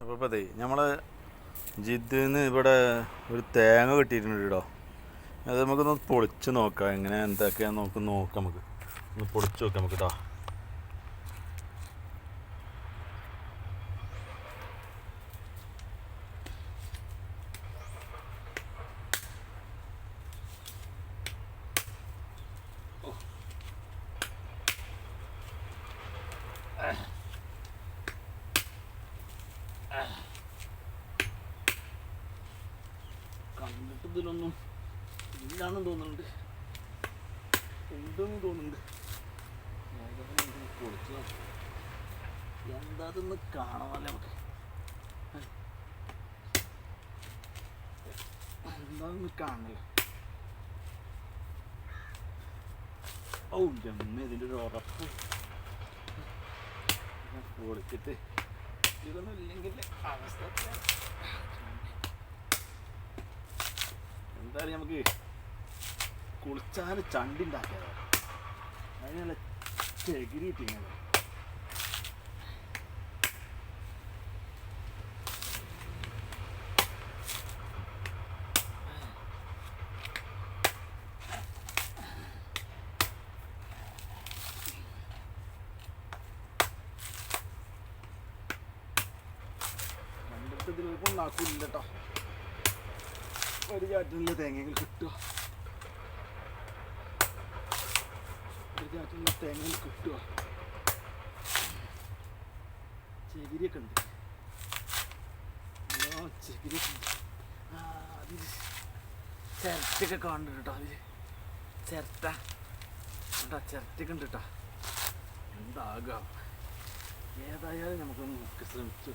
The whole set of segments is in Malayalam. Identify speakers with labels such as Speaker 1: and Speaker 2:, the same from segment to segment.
Speaker 1: അപ്പോൾ നമ്മൾ ജിദ്ദിന്ന് ഇവിടെ ഒരു തേങ്ങ കിട്ടിയിട്ടുണ്ട് കേട്ടോ അത് നമുക്കൊന്ന് പൊളിച്ച് നോക്കാം. എങ്ങനെ എന്തൊക്കെയാന്ന് നമുക്ക് നോക്കാം നമുക്ക്. ഒന്ന് പൊളിച്ച് നോക്കാം നമുക്ക് കേട്ടോ കണ്ടിട്ട് ഇതിലൊന്നും ഇല്ലാന്നും തോന്നുന്നുണ്ട്. ഉണ്ടെന്ന് തോന്നുന്നുണ്ട്. ഏതായാലും നമുക്ക് പൊളിച്ച് നോക്കാം. എന്താ കാണാമല്ലേ നമുക്ക്? എന്താന്ന് ഓ ജമ്മ ഇതിന്റെ ഒരു ഉറപ്പ്. പൊളിച്ചിട്ട് ഇതൊന്നും ഇല്ലെങ്കിൽ അവസ്ഥ എന്തായാലും നമുക്ക് കുളിച്ചാൽ ചണ്ടി ഉണ്ടാക്കിയതാണ് അതിനുള്ള ചകിരി കിട്ടിങ്ങനെ ഉണ്ടാക്കില്ല കേട്ടോ ഒരു ചാറ്റിനുള്ള തേങ്ങകൾ കിട്ടുക ഒരു ചാറ്റിനുള്ള തേങ്ങകൾ കിട്ടുക ചകിരിയൊക്കെ ഉണ്ട്. ആ ചകിരിയൊക്കെ ഉണ്ട്. ആ അതിൽ ചിരട്ടയൊക്കെ കാണുന്നുണ്ട് കേട്ടോ അതിൽ ചിരട്ട. കേട്ടോ ചിരട്ടൊക്കെ ഉണ്ട് കേട്ടോ. എന്താകാം? ഏതായാലും നമുക്കൊന്ന് നോക്കി ശ്രമിച്ചു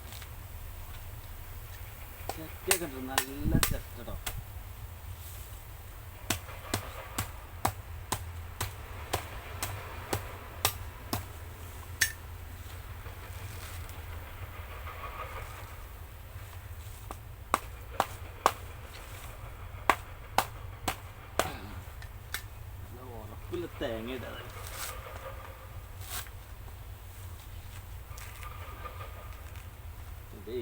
Speaker 1: ചിരട്ടയൊക്കെ ഉണ്ട്. നല്ല ചിരട്ട ഉറപ്പില്ല തേങ്ങ ഇടാതെ ഇതേ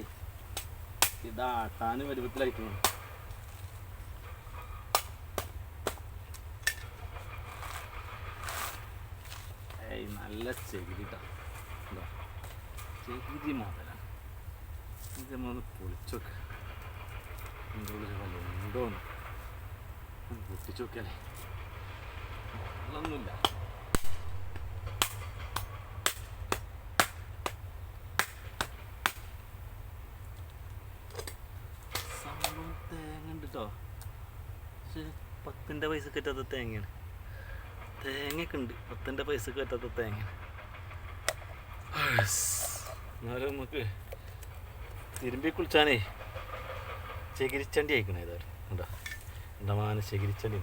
Speaker 1: ഇതാട്ടാന് പരുവത്തിലായിരിക്കുന്നു ഏയ് നല്ല ചെകിരിട്ടാ ചെകിരി മുതലാണ് ഇത് നമ്മളൊന്ന് പൊളിച്ചോക്കെ ഒന്ന് വെള്ളമൊന്നുമില്ല സംഭവം തേങ്ങ ഉണ്ട് കേട്ടോ പക്ഷെ പത്തിന്റെ പൈസ കിട്ടാത്ത തേങ്ങയാണ്. തേങ്ങയൊക്കെ ഉണ്ട്. പത്തിന്റെ പൈസ കിട്ടാത്ത തേങ്ങയാണ്. എന്നാലും നമുക്ക് തിരുമ്പി കുളിച്ചാനേ ചകിരിച്ചണ്ടി അയക്കണേ ഏതായാലും കണ്ടോ? എന്റെ മാന ചകിരിച്ചണ്ടി